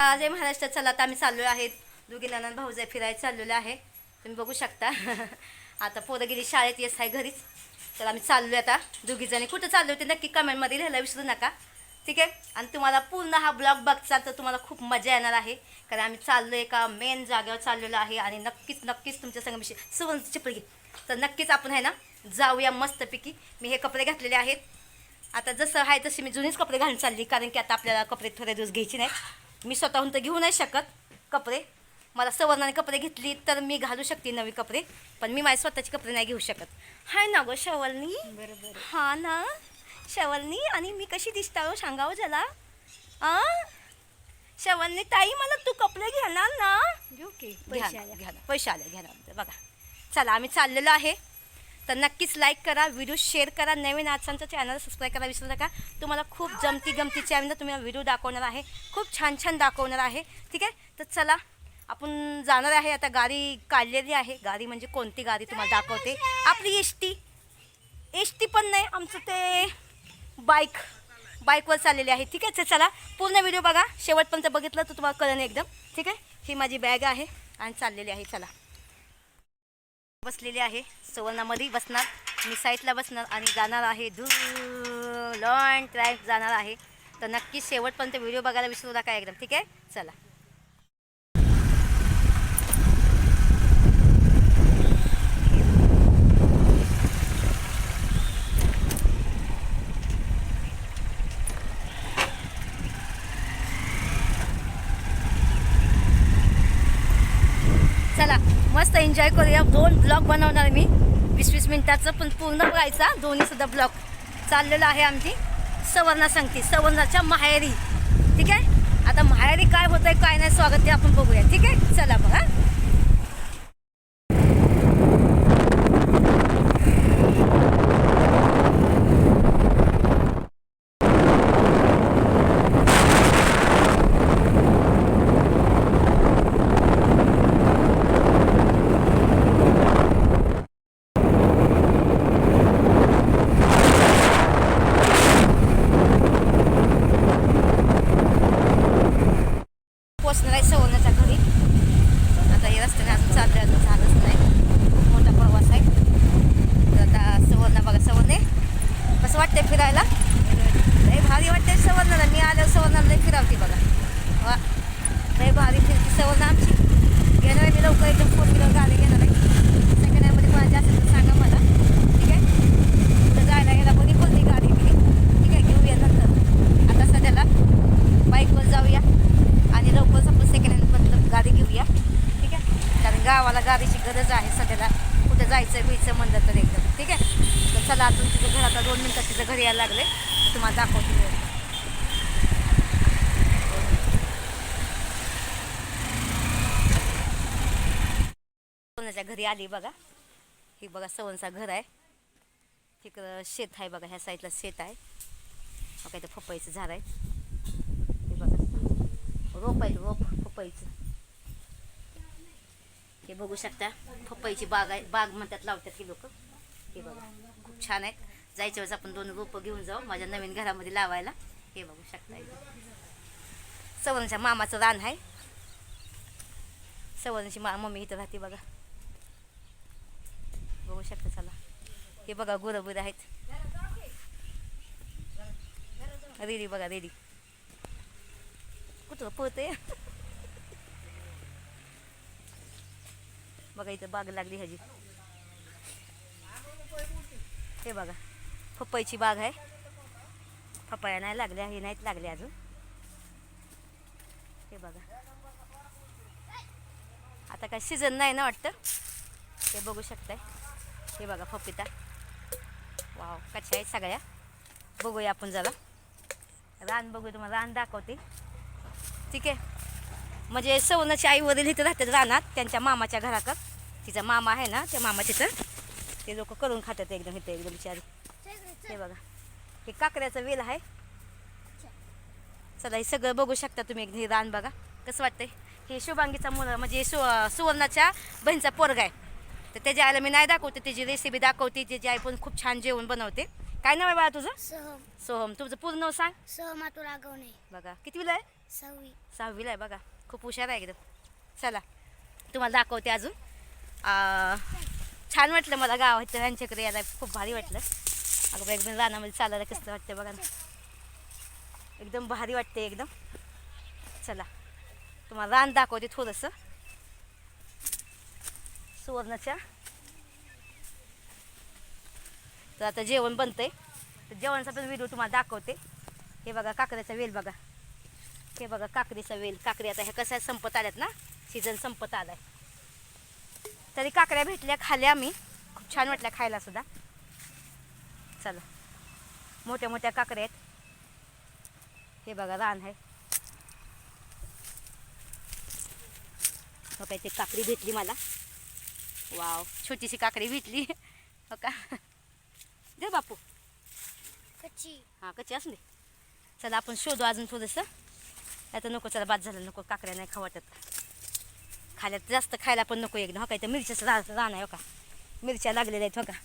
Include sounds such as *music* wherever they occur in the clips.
आज जय महाराष्ट्र चला आता आम्ही चाललो आहेत. दोघी नंदन भाऊजाई फिरायला चाललेलो आहे. तुम्ही बघू शकता. *laughs* आता पोरं गेली शाळेत येस आहे घरीच. तर आम्ही चाललो आता. दोघी जणी कुठं चाललो होते नक्की कमेंटमध्ये लिहायला विसरू नका. ठीक आहे? आणि तुम्हाला पूर्ण हा ब्लॉग बघचा तर तुम्हाला खूप मजा येणार आहे. कारण आम्ही चाललो एका मेन जागेवर चाललेलो आहे आणि नक्कीच नक्कीच तुमच्या संग सुवर्ण चिपळी घे तर नक्कीच आपण आहे ना जाऊया मस्तपैकी. मी हे कपडे घातलेले आहेत. आता जसं आहे तसे मी जुनेच कपडे घालून चालली. कारण की आता आपल्याला कपडे थोडे दिवस घ्यायचे नाहीत. मी स्वतःहून तर घेऊ नाही शकत कपडे. मला सवर्णाने कपडे घेतली तर मी घालू शकते नवी कपडे पण मी माझे स्वतःचे कपडे नाही घेऊ शकत. हाय ना गो शवलनी? बरोबर. हा ना? शवलनी? आणि मी कशी दिसता हो सांगावं झाला आ? शवलनी ताई मला तू कपडे घेणार ना. घेऊ की घ्या पैसे ना, आले घ्या ना. पैसे आले घ्या ना. बघा. चला आम्ही चाललेलो आहे. तर नक्कीच लाईक करा व्हिडिओ शेअर करा. नवीन आजचांचं चॅनल सबस्क्राईब करा विसरू नका. तुम्हाला खूप जमती गमतीचे आम्ही ना तुम्हाला व्हिडिओ दाखवणार आहे. खूप छान छान दाखवणार आहे. ठीक आहे? तर चला आपण जाणार आहे आता गाडी काढलेली आहे. गाडी म्हणजे कोणती गाडी तुम्हाला दाखवते. आपली एस टी एस टी पण नाही आमचं ते बाईक बाईकवर चाललेली आहे. ठीक आहे? चला पूर्ण व्हिडिओ बघा. शेवटपर्यंत बघितलं तर तुम्हाला कळलं एकदम. ठीक आहे? ही माझी बॅग आहे आणि चाललेली आहे. चला. बसलेली आहे. सुवर्णामध्ये बसणार मी साईटला बसणार आणि जाणार आहे दूर लॉन ट्रॅक जाणार आहे. तर नक्की शेवटपर्यंत व्हिडिओ बघायला विसरू नका एकदम. ठीक आहे? चला मस्त एन्जॉय करूया. दोन ब्लॉग बनवणार मी. वीस वीस मिनिटाचं पण पूर्ण व्हायचा. दोन्हीसुद्धा ब्लॉक ब्लॉग चाललेलं आहे आमची. सवर्णा सांगते सवर्णाच्या माहेरी. ठीक आहे? आता माहेरी काय होतंय काय नाही स्वागत ते आपण बघूया. ठीक आहे? चला बघा पोचणार आहे सवर्णाच्या घरी आता या रस्त्याने अजून चाललं अजून झालंच नाही खूप मोठा प्रवास आहे तर आता सवर्णा बघा सवर्णे कसं वाटतंय फिरायला? लय भारी वाटतंय सवर्णाला मी आल्यावर सवर्णाला लय फिरावती बघा. वा. लय भारी फिरती सवर्ण आमची. घेणार आहे मी लवकर एकदम फोर व्हीलर गाडी घेणार आहे. सेकंड हँडमध्ये कोणाची असेल तर सांगा मला. ठीक आहे? कुठं जायला गेला बरी कोणती गाडी मी ठीक आहे? घेऊया नंतर. आता सध्याला बाईकवर जाऊया. आणि लवकरच आपण सेकंड हँडमधलं गाडी घेऊया. ठीक आहे? कारण गावाला गाडीची गरज आहे सध्याला. कुठं जायचं बियचं म्हणलं तर एकदम. ठीक आहे? चला अजून तिचं घर आता दोन मिनटात तिचं घरी यायला लागले. तुम्हाला दाखवते. सोन्याच्या घरी आली बघा. ही बघा सवनचा घर आहे. तिकडं शेत आहे बघा ह्या साईडला शेत आहे. बघा इथं पपईचं झाड आहे. हे बघा. रोप आहे रोप पपईचं. हे बघू शकता पपईची बाग आहे. बाग म्हणतात लावतात की लोक. हे बघा. खूप छान आहेत. जायच्या वेळेस आपण दोन रोपं घेऊन जाऊ माझ्या नवीन घरामध्ये लावायला. हे बघू शकता इथं. सवनच्या मामाचं रान आहे. सवनची मा मम्मी इथं राहते बघा. बघू शकता चला. हे बघा गुरबुर आहेत. रेडी बघा रेडी. कुठं पोहते बघा इथं बाग लागली ह्याची. हे बघा. पपईची बाग आहे. पपया नाही लागल्या हे नाहीत लागले अजून. हे बघा. आता काय सीझन नाही ना वाटतं? हे बघू शकताय. हे बघा पपिता. वाव कशा आहेत सगळ्या? बघूया आपण जरा. रान बघूया तुम्हाला रान दाखवते. ठीक आहे. म्हणजे सवनाची आई वडील इथं राहतात रानात त्यांच्या मामाच्या घराकडं. तिचा मामा आहे ना त्या मामा तिथं ते लोक करून खातात एकदम इथं एकदम बिचारी. हे बघा. हे काकड्याचं वेल आहे. चला हे सगळं बघू शकता तुम्ही एकदा हे रान बघा. कसं वाटतंय? हे शुभांगीचा मुलं म्हणजे सु सुवर्णाच्या बहिणीचा पोरगा आहे. तर त्याच्या आईला मी नाही दाखवते त्याची रेसिपी दाखवते त्याची आई पण खूप छान जेवण बनवते. काय नाव आहे बाळा तुझं? सहम. सोहम. तुझं पूर्ण नाव सांग. सहमातून रागवणे बघा. कितवीला आहे? सहावी. सहावीला आहे बघा. खूप हुशार आहे एकदम. चला तुम्हाला दाखवते अजून. छान वाटलं मला गावात यांच्याकडे यायला. खूप भारी वाटलं. अगं एकदम रानामध्ये चालायला कसं वाटतं बघा ना. एकदम भारी वाटते एकदम. चला तुम्हाला रान दाखवते थोडंसं. सुवर्णाच्या. तर आता जेवण बनतंय. तर जेवणाचा पण व्हिडिओ तुम्हाला दाखवते. हे बघा काकड्याचा वेल बघा. हे बघा काकडीचा वेल. काकडी आता ह्या कशा संपत आल्यात ना? सीझन संपत आलाय. तरी काकड्या भेटल्या खाल्ल्या मी खूप छान वाटल्या खायला सुद्धा. चला. मोठ्या मोठ्या काकड्या आहेत. हे बघा रान आहे. हो काय ते काकडी भेटली मला. वाव छोटीशी काकडी भेटली. हो का? दे बापू. कच्ची. हां कच्ची असू दे. चला आपण शोधू अजून थोडंसं. आता नको चला बाद झालं नको. काकड्या नाही खाऊ खाल्या जास्त खायला पण नको एकदम हो काय तर मिरच्याचं रा रान आहे हो का? मिरच्या लागलेल्या आहेत हो का?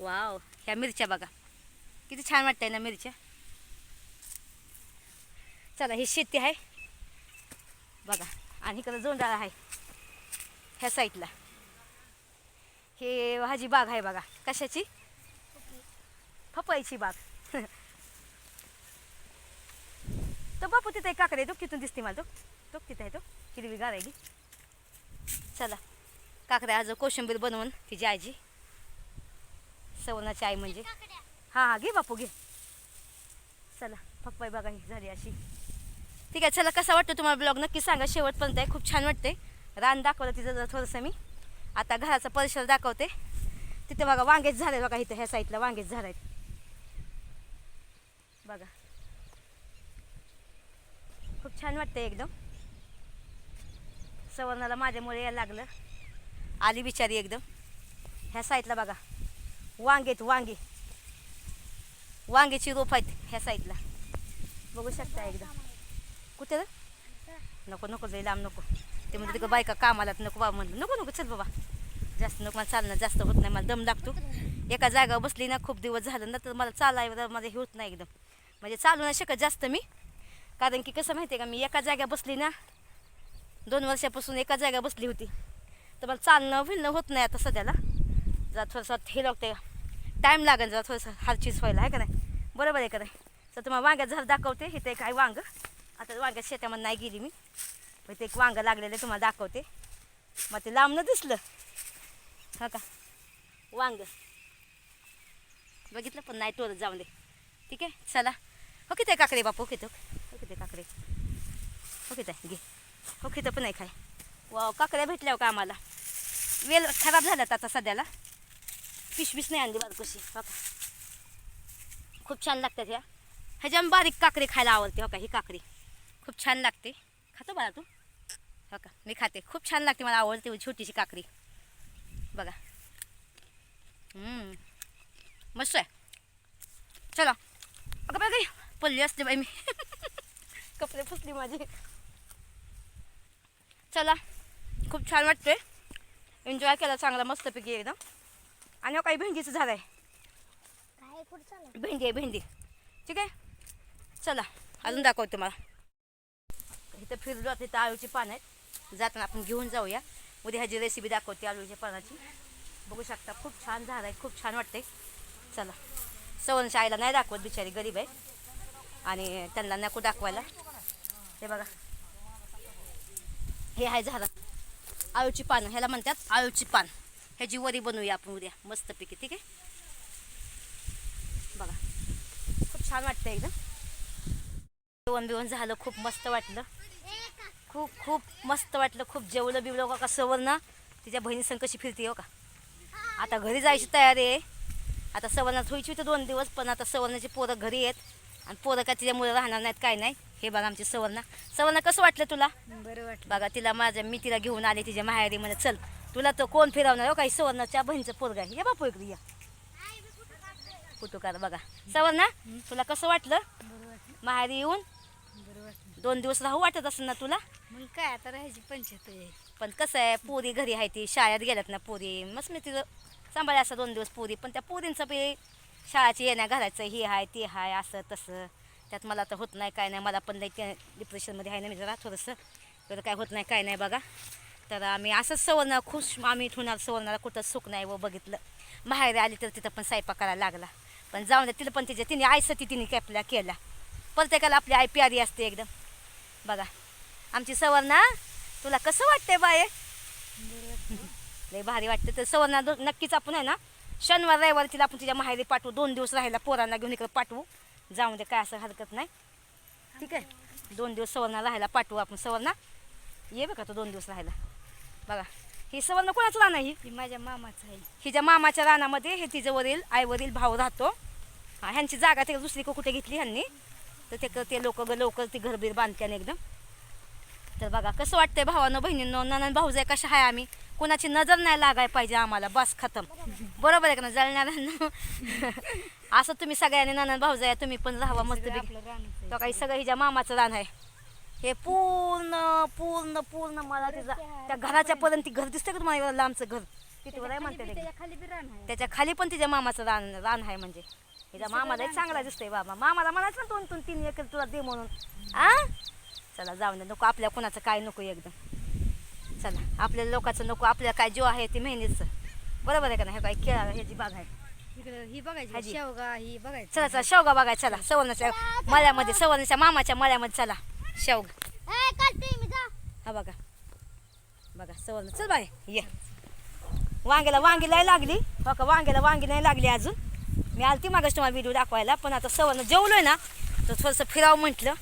वाव ह्या मिरच्या बघा. किती छान वाटतंय ना मिरच्या. चला ही शेती आहे. बघा आणि इकडं जोंडाळा आहे. ह्या साईडला. हे भाजी बाग आहे बघा. कशाची? पपईची बाग. तो बापू तिथे काकडे तो तिथून दिसते मला तो. तो तिथे आहे तो? हिरवी गार आहे चला. काकड्या आज कोशिंबीर बनवून तिची आजी. सवनाची आई म्हणजे. हां हां घे बापू घे. चला पप्पाई बघा ही झाली अशी. ठीक आहे चला कसा वाटतो तुम्हाला ब्लॉग? नक्की सांगा शेवटपर्यंत आहे खूप छान वाटते रान दाखवलं तिथं जरा थोडंसं मी. आता घराचा परिसर दाखवते. तिथे बघा वांगेच झाले बघा इथं ह्या साईडला वांगेच झाले आहेत बघा. खूप छान वाटतं एकदम. सवर्णाला माझ्यामुळे यायला लागलं. आली बिचारी एकदम. ह्या साईडला बघा. वांगेत वांगे. वांग्याची रोप आहेत ह्या साईडला. बघू शकता एकदम कुठे नको नको जाईल लांब नको. ते म्हणजे तिकडं बायका कामाला नको बाबा म्हणलं. नको नको चल बाबा. जास्त नको मला चालणं जास्त होत नाही मला दम लागतो. एका जागावर बसली ना खूप दिवस झालं ना तर मला चालायला माझं हे होत नाही एकदम. म्हणजे चालू नाही शकत जास्त मी. कारण की कसं माहिती आहे का मी एका जाग्या बसली ना दोन वर्षापासून एका जागा बसली होती. तर मला चालणं फिरणं होत नाही आता सध्याला. जरा थोडंसं हे लागते टाईम लागेल जरा थोडंसं हालचीच व्हायला आहे का नाही? बरोबर आहे का नाही? तर तुम्हाला वांग्यात झाड दाखवते. हे ते काय वांग. आता वांग्यात शेतामध्ये नाही गेली मी. मग ते एक वांग लागलेलं तुम्हाला दाखवते. मग ते लांबणं दिसलं. हा का? वांग. बघितलं पण नाही तोरत जाऊन दे. ठीक आहे? चला. हो किती काकडे बापू किती हो किती काकडे. हो किती घे. हो किती पण नाही खाय. वा काकड्या भेटल्या हो का आम्हाला? वेल खराब झाल्यात आता सध्याला. पिशवीस नाही आणली बारकोशी हो का? खूप छान लागतात ह्या. ह्याच्या बारीक काकडी खायला आवडते हो का? ही काकडी. खूप छान लागते. खातो बाळा तू? हो का? मी खाते. खूप छान लागते मला आवडते छोटीशी काकडी. बघा. हम्म. मस्त आहे. चला. अगं बाई गं, पडली असते बाई मी. *laughs* कपडे फुसली माझी. चला. खूप छान वाटतोय. एन्जॉय केला चांगला मस्तपैकी एकदम. आणि हो काही भेंडीचं झाड आहे भेंडी आहे भेंडी. ठीक आहे? चला अजून दाखवतो तुम्हाला. इथं फिरलो तिथं आळूची पानं आहेत. जाताना आपण घेऊन जाऊया. उद्या ह्याची रेसिपी दाखवते आळूच्या पानाची. बघू शकता खूप छान झाड आहे खूप छान वाटते चला. सवनच्या आईला नाही दाखवत बिचारी गरीब आहे. आणि त्यांना नको दाखवायला. हे बघा. हे आहे झाड आळूची पानं ह्याला म्हणतात आळूची पान. ह्याची वरी बनवूया आपण उद्या. मस्तपैकी ठीक आहे? बघा. खूप छान वाटतं एकदम. जेवण बिवण झालं खूप मस्त वाटलं. खूप खूप मस्त वाटलं. खूप जेवलं बिवलं का सवर्ण तिच्या बहिणी कशी फिरते हो का? आता घरी जायची तयारी आहे. आता सवर्णात होईची होती दोन दिवस पण आता सवर्णाची पोरं घरी आहेत. आणि पोरं काय तिच्यामुळे राहणार नाहीत काय नाही. हे बघा आमची सवर्णा. सवर्णा कसं वाटलं तुला? बरं वाटलं. बघा तिला माझ्या मी तिला घेऊन आले तिच्या माहेरी म्हणे चल तुला तर कोण फिरवणार? हो काही सवर्णाच्या बहिणीचं पोरगा आहे. ये बापू इकडे या. फोटो काढ बघा. सवर्णा तुला कसं वाटलं? बरं वाटलं. माहेरी येऊन बरं वाटलं. दोन दिवस राहू वाटत असेल ना तुला? मग काय आता राहायची पंचायत आहे. पण कसं आहे पोरी घरी आहे ती. शाळेत गेल्यात ना पोरी. मस्त मी तिथं सांभाळ्या असं दोन दिवस पोरी. पण त्या पोरींचं बी शाळाची येण्या घराचं हे आहे ते आहे असं तसं त्यात मला तर होत नाही काय नाही. मला पण लई डिप्रेशनमध्ये आहे ना मी जरा थोडंसं. तर काय होत नाही काय नाही बघा. तर आम्ही असंच सवर्ण खुश आम्ही ठेवणार सवर्णाला कुठं सुख नाही व बघितलं. माहेर आली तर तिथं पण स्वयंपाक करायला लागला. पण जाऊन दे तिला पण तिच्या तिने आईसाठी तिने कॅपला केला. प्रत्येकाला आपली आई प्यारी असते एकदम. बघा. आमची सवर्णा तुला कसं वाटतंय बाये लय भारी वाटतं. तर सवर्णा नक्कीच आपण आहे ना शनिवार रविवार तिला आपण तिच्या माहेरी पाठवू. दोन दिवस राहायला पोरांना घेऊन इकडे पाठवू. जाऊन दे काय असं हरकत नाही. ठीक आहे? दोन दिवस सवर्णा राहायला पाठवू आपण. सवर्णा ये बघा तो दोन दिवस राहायला. बघा ही सवर्ण कोणाचं रान आहे? ही ही माझ्या मामाचं आहे. हिच्या मामाच्या रानामध्ये हे तिचं वरील आईवरील भाऊ राहतो. हा, ह्यांची जागा ते दुसरी को- कुठे घेतली ह्यांनी? तर ते क- ते लोक लवकर ती घरबीर बांधत्याने एकदम. तर बघा कसं वाटतंय भावानं बहिणींनो ननन भाऊजाय कशा आहे आम्ही? कोणाची नजर नाही लागाय पाहिजे आम्हाला. बस खतम. बरोबर आहे का ना जळणाऱ्यांना? *laughs* असं तुम्ही सगळ्यांनी ननन भाऊजाय तुम्ही पण राहावा मस्त तो काही सगळं हिच्या मामाचं रान आहे. हे पूर्ण पूर्ण पूर्ण मला तिचा त्या घराच्या पर्यंत घर दिसतं का तुम्हाला एवढं लांबचं घर? आहे म्हणते ते. त्याच्याखाली पण तिच्या मामाचं रान रान आहे म्हणजे. तिच्या मामाला चांगला दिसतोय बाबा. मामाला म्हणायचं ना दोन दोन तीन एकर तुला दे म्हणून. आ? चला जाऊन दे नको आपल्या कोणाचं काय नको एकदम. चला आपल्या लोकांचं नको आपल्या काय जो आहे ते मेहनीचं. बरोबर आहे का नाही? हे काय खेळा ह्याची बाग आहे. इकडे ही बघायची हाजी. शेवगा ही बघायची. चला चला शेवगा बघाय चला. सवर्णाच्या मळ्यामध्ये सवर्णाच्या मामाच्या मळ्यामध्ये चला. शेवगा. हा बघा. बघा सवर्ण. चल बाय ये. वांग्याला वांगी नाही लागली. हो का वांग्याला वांगी नाही लागली अजून. मी आलती मागच तुम्हाला व्हिडिओ दाखवायला पण आता सवर्ण जेवलोय ना तर थोडंसं फिरावं म्हटलं.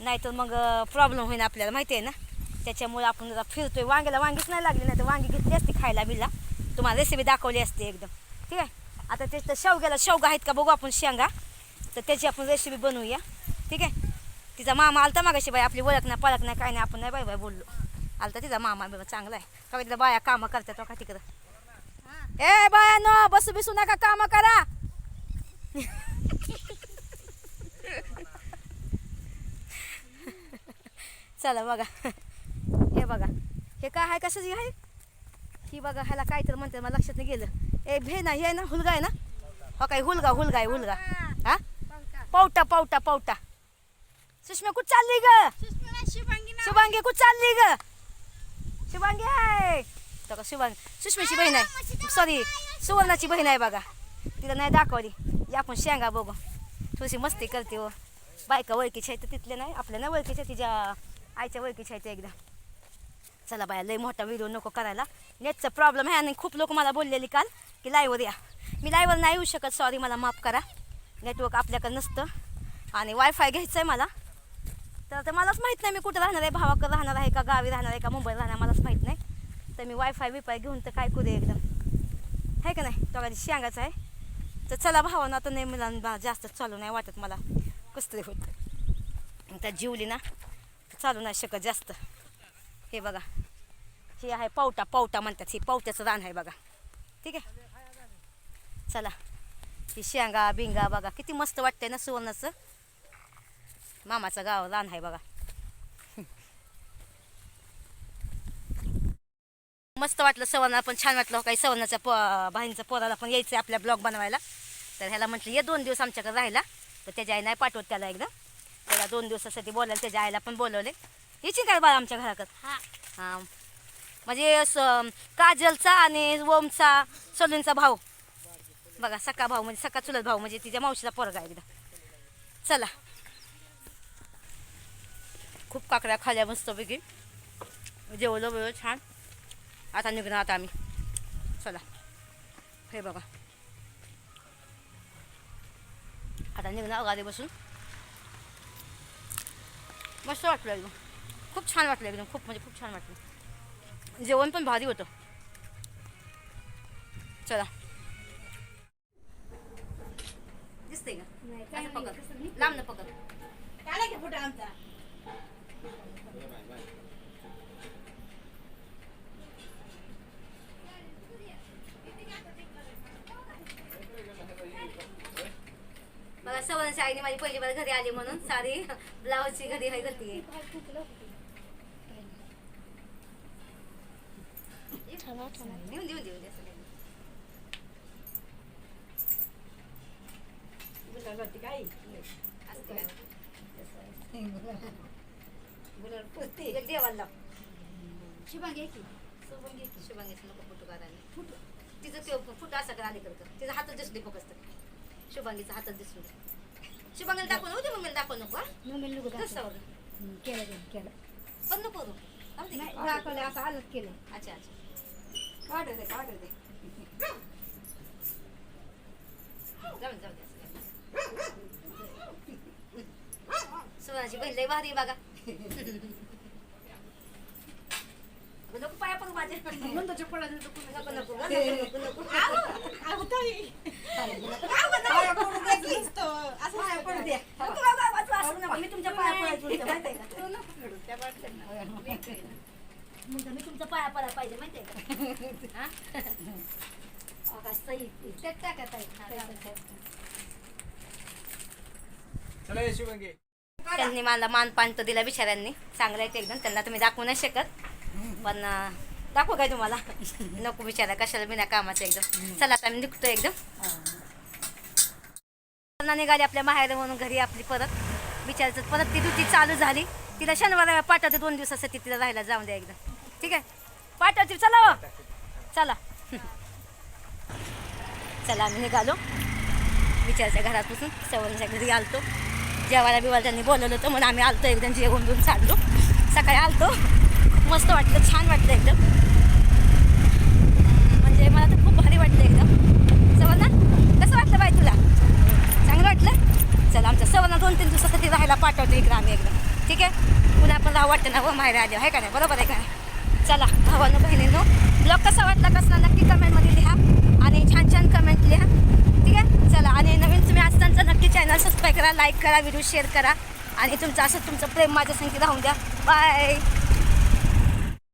नाही तर मग प्रॉब्लेम होईन आपल्याला माहिती आहे ना? त्याच्यामुळे आपण जरा फिरतोय. वांग्याला वांगीच नाही लागली नाही तर वांगी घेतली असती खायला बिला. तुम्हाला रेसिपी दाखवली असते एकदम. ठीक आहे? आता त्याच्या शेवग्याला शेवगा आहेत का बघू आपण शेंगा. तर त्याची आपण रेसिपी बनवूया. ठीक आहे? तिचा मामा आलता मागाशी बाई. आपली ओळख नाही पळख नाही काय नाही. आपण नाही बाई बाई बोललो. आलता तिचा मामा बाबा चांगला आहे. का तिला बाया कामं करतात का तिकडं. ए बाया नो बसू बिसू नका कामं करा. *laughs* चला बघा. बघा. हे काय आहे कशाची आहे ही बघा ह्याला काय तर म्हणते मला लक्षात नाही गेलं. ए भे ना हे आहे ना हुलगा आहे ना? हो काय हुलगा हुलगा आहे हुलगा. हा? पावटा पावटा पावटा. सुषमा कुठं चालली ग? शुभांगी कुठं चालली ग? शुभांगी आहे. का शुभांगी सुषमेची बहीण आहे. सॉरी सुवर्णाची बहीण आहे बघा. तिला नाही दाखवली. या आपण शेंगा बघू. थोडीशी मस्ती करते हो. बायका ओळखीच्या आहेत तर तिथल्या नाही आपल्या नाही ओळखीच्या तिच्या आईच्या ओळखीच्या आहेत एकदा. चला बाया लय मोठा व्हिडिओ नको करायला. नेटचा प्रॉब्लेम आहे आणि खूप लोक मला बोललेली काल की लाईव्हवर या. मी लाईव्हवर नाही येऊ शकत सॉरी मला माफ करा. नेटवर्क आपल्याकडं नसतं. आणि वायफाय घ्यायचं आहे मला. तर ते मलाच माहीत नाही मी कुठं राहणार आहे भावाकडे राहणार आहे का गावी राहणार आहे का मुंबईत राहणार मलाच माहीत नाही. तर मी वायफाय बिफाय घेऊन तर काय करू एकदम आहे का नाही? तो कधी शेंगाचं आहे. तर चला भावानं आता नाही मुलांना जास्त चालू नाही वाटत मला. कसं तरी होतं त्या जीवली ना चालू नाही शकत जास्त. हे बघा. हे आहे पावटा पावटा म्हणतात हे पावट्याचं रान आहे बघा. ठीक आहे? चला. ही शेंगा बिंगा बघा. किती मस्त वाटतंय ना सुवर्णाचं. मामाचं गाव रान आहे बघा. मस्त वाटलं सवर्णा पण छान वाटलं. काही सवर्णाच्या प बहिणीचं पोराला पण यायचं आहे आपल्या ब्लॉग बनवायला. तर ह्याला म्हटलं ये दोन दिवस आमच्याकडे राहिला तर त्याच्या आई नाही पाठवत त्याला एकदा. त्याला दोन दिवसासाठी बोलायला त्याच्या आईला पण बोलवले. येशील काय बाळा आमच्या घराकडे? हां. म्हणजे स- काजलचा आणि ओमचा सलूनचा भाऊ. बघा सका भाऊ म्हणजे सका चुलत भाऊ म्हणजे तिच्या मावशीचा पोरगा आहे एकदा चला. खूप काकड्या खाल्या मस्तपैकी. जेवलो वेळ छान. आता निघणार आता आम्ही. चला. हे बघा. आता निघणार गाडी बसून मस्त वाटलं खूप छान वाटलं एकदम खूप म्हणजे खूप छान वाटलं. जेवण पण भारी होतं. चला. दिसते का? असं पकड. लांब ना पकड. मला सवरच्या आईने माझी पहिली बार घरी आली म्हणून सारी ब्लाऊजची घरी आहे घालती देऊन देऊन देऊन दे असं काय? असं काय? एक देवाला शुभांगी की शुभांगी शुभांगीचं नको फोटो काढायला तिचं ते फुट असं करा अलीकडं कर तिचा हातच दिसली फक्त शुभांगीचा हातच दिसू दे शुभांगीला दाखव नव्हते मम्मीला दाखव नको हा? मम्मी लोक कसं केलं केलं पण नको दे. दाखवलं असं आलंच केलं अच्छा अच्छा ऑर्डर दे ऑर्डर दे जाऊ दे, जाऊ दे. सुनाची बहीण भारी बघा नको पाया पडू माझ्या नको नको गं, नको नको नको नको पाया पडू द्या. नको बाबा, वाचवा, असं. मी तुमच्या पाया पडायला बोलते, माहिती आहे का? म्हणतो, मी तुमच्या पाया पडायला पाहिजे माहिती आहे का? अहो, काय सही ती. त्यात टाकत आहे जाऊ दे. चला ये शिवंगी त्यांनी मला मानपान तर दिला बिचाऱ्यांनी. चांगलं आहे ते एकदम. त्यांना तुम्ही दाखवू नाही शकत. पण दाखवू काय तुम्हाला? नको बिचारा कशाला बिना कामाचं एकदम. चला आता मी निघतो एकदम. निघाली आपल्या माहेर म्हणून घरी आपली परत. बिचारायचं परत ती ड्युटी चालू झाली. तिला शनिवार पाठवते दोन दिवसासाठी तिला राहायला जाऊन द्या एकदम. ठीक आहे. पाठवते चला हो. चला. चला आम्ही निघालो विचारच्या घरापासून. सवरच्या घरी आलतो. जेवायला बिवायला त्यांनी बोलवलं होतं म्हणून आम्ही आलतो एकदम जेवण दोन चाललो. सकाळी आलतो. खूप मस्त वाटलं छान वाटलं एकदम. म्हणजे मला तर खूप भारी वाटलं एकदम. सवर्ण कसं वाटलं बाई तुला? चांगलं वाटलं? चला आमच्या सवर्ण दोन तीन दिवसासाठी राहायला पाठवतो इकडं आम्ही एकदम. ठीक आहे? पुन्हा आपण राहू वाटतं ना व माहेर आले आहे का नाही? बरोबर आहे का नाही? चला. भावानं बहिणींनो ब्लॉग कसा वाटला कसला? नक्की कमेंटमध्ये लिहा आणि छान छान कमेंट लिहा. ठीक आहे? चला. आणि नवीन तुम्ही असताना नक्की चॅनल सबस्क्राईब करा लाईक करा व्हिडिओ शेअर करा. आणि तुमचं असं तुमचं प्रेम माझ्या संगती राहून द्या. बाय